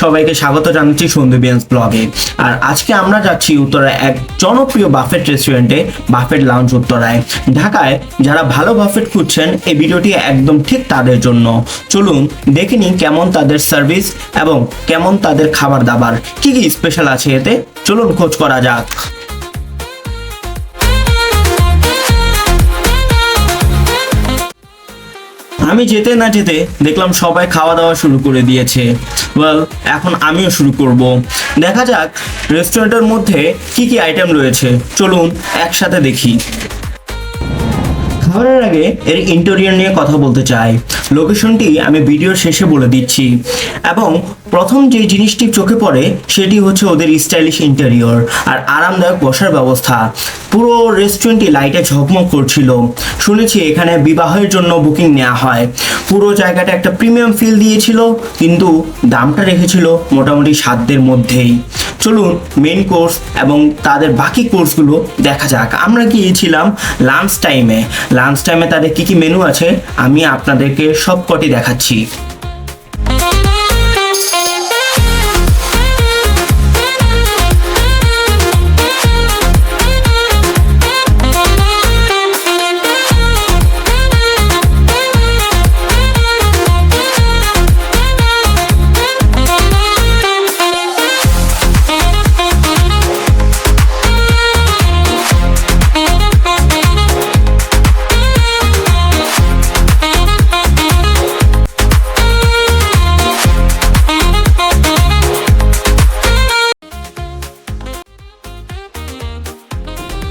সবাইকে স্বাগত জানাচ্ছি সন্দীপিয়ান্স ব্লগে। আর আজকে আমরা যাচ্ছি উত্তরায় এক জনপ্রিয় বাফেট রেস্টুরেন্টে, বাফেট লাউঞ্জ উত্তরায়। ঢাকায় যারা ভালো বাফেট খুঁজছেন, এই ভিডিওটি একদম ঠিক তাদের জন্য। চলুন দেখে নিন কেমন তাদের সার্ভিস এবং কেমন তাদের খাবার দাবার। কি কি স্পেশাল আছে এতে? চলুন খোঁজ করা যাক। আমি যেতে না যেতে দেখলাম সবাই খাওয়া দাওয়া শুরু করে দিয়েছে। ওয়েল এখন আমিও শুরু করব। দেখা যাক রেস্টুরেন্টের মধ্যে কি কি আইটেম রয়েছে। চলুন একসাথে দেখি। খাবারের আগে এর ইন্টেরিয়র নিয়ে কথা বলতে চাই। লোকেশনটি আমি ভিডিওর শেষে বলে দিচ্ছি। এবং প্রথম যে জিনিসটি চোখে পড়ে, সেটি হচ্ছে ওদের স্টাইলিশ ইন্টেরিয়র আর আরামদায়ক বসার ব্যবস্থা। পুরো রেস্টুরেন্টটি লাইটে ঝকমক করছিল। শুনেছি এখানে বিবাহের জন্য বুকিং নেওয়া হয়। পুরো জায়গাটা একটা প্রিমিয়াম ফিল দিয়েছিল, কিন্তু দামটা রেখেছিল মোটামুটি সাধ্যের মধ্যেই। চলুন মেন কোর্স এবং তাদের বাকি কোর্সগুলো দেখা যাক। আমরা গিয়েছিলাম লাঞ্চ টাইমে লাঞ্চ টাইমে তাদের কি কি মেনু আছে আমি আপনাদেরকে সব কটি দেখাচ্ছি।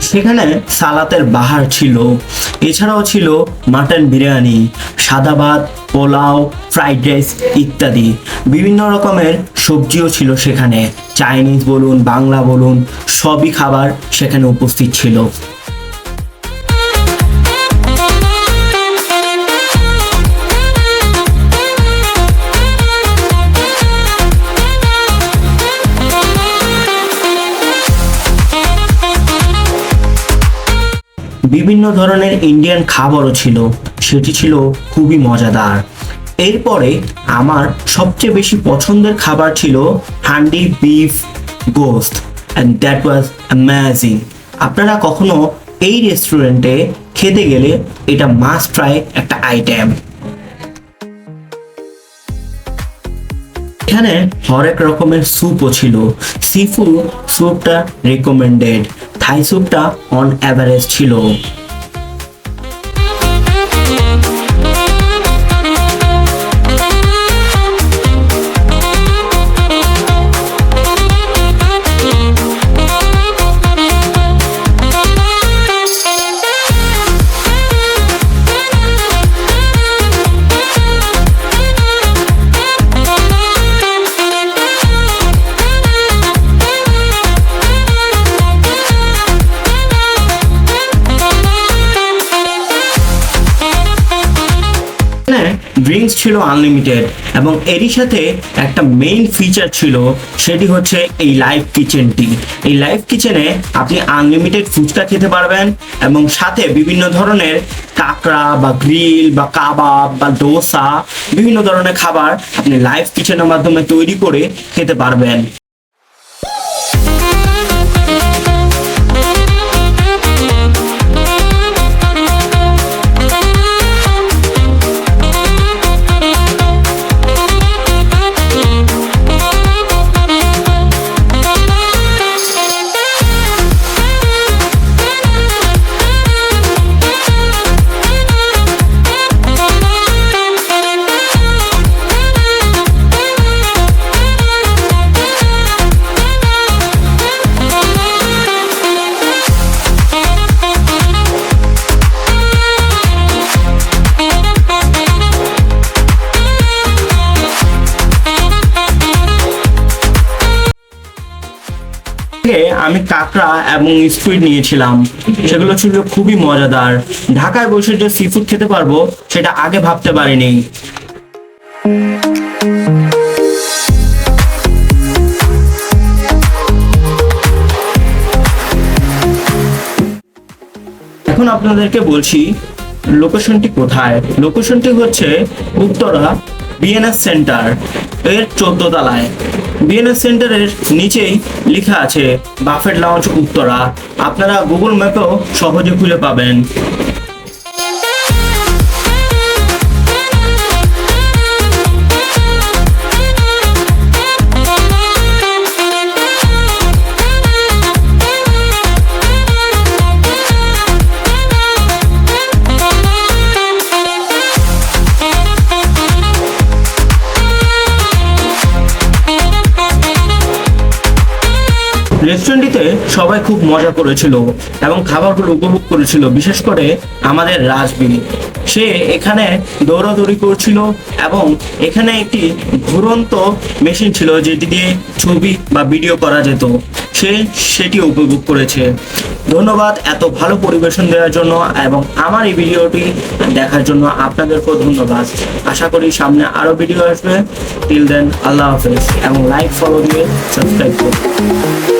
সেখানে সালাতের বাহার ছিল। এছাড়াও ছিল মাটন বিরিয়ানি, সাদা ভাত, পোলাও, ফ্রাইড রাইস ইত্যাদি। বিভিন্ন রকমের সবজিও ছিল সেখানে। চাইনিজ বলুন, বাংলা বলুন, সবই খাবার সেখানে উপস্থিত ছিল। বিভিন্ন ধরনের ইন্ডিয়ান খাবারও ছিল। সেটি ছিল খুবই মজাদার। এরপরে আমার সবচেয়ে বেশি পছন্দের খাবার ছিল handi beef gosht and that was amazing আপনারা কখনো এই রেস্টুরেন্টে খেতে গেলে এটা মাস্ট ট্রাই একটা আইটেম এখানে হরেক রকমের স্যুপও ছিল। সিফুড স্যুপটা রেকমেন্ডেড স্যুপটা অন অ্যাভারেজ ছিল। ড্রিঙ্কস ছিল আনলিমিটেড এবং এরই সাথে একটা মেইন ফিচার ছিল, সেটি হচ্ছে এই লাইভ কিচেনটি। এই লাইভ কিচেনে আপনি আনলিমিটেড ফুচকা খেতে পারবেন এবং সাথে বিভিন্ন ধরনের কাঁকড়া বা গ্রিল বা কাবাব বা দোসা, বিভিন্ন ধরনের খাবার আপনি লাইভ কিচেনের মাধ্যমে তৈরি করে খেতে পারবেন। থেকে আমি কাঁকড়া এবং স্কুইড নিয়েছিলাম। সেগুলো ছিল খুবই মজাদার। ঢাকায় বসে যে সি খেতে পারব, সেটা আগে ভাবতে পারিনি। এখন আপনাদেরকে বলছি লোকেশনটি কোথায়? লোকেশনটি হচ্ছে উত্তরা বিএনএস সেন্টার এর চোদ্দ তলায়। বিএনএস সেন্টারের নিচেই লেখা আছে বাফেট লাউঞ্জ উত্তরা। আপনারা গুগল ম্যাপেও সহজে খুঁজে পাবেন। রেস্টুরেন্টটিতে সবাই খুব মজা করেছিল এবং খাবারগুলো উপভোগ করেছিল, বিশেষ করে আমাদের রাজবি সে এখানে দৌড়াদৌড়ি করছিল এবং এখানে একটি ঘুরন্ত মেশিন ছিল যেটি দিয়ে ছবি বা ভিডিও করা যেত। সে সেটি উপভোগ করেছে। ধন্যবাদ এত ভালো পরিবেশন দেওয়ার জন্য এবং আমার এই ভিডিওটি দেখার জন্য আপনাদেরকেও ধন্যবাদ। আশা করি সামনে আরও ভিডিও আসবে। টিল দেন আল্লাহ হাফেজ এবং লাইক ফলো দিয়ে সাবস্ক্রাইব করুন।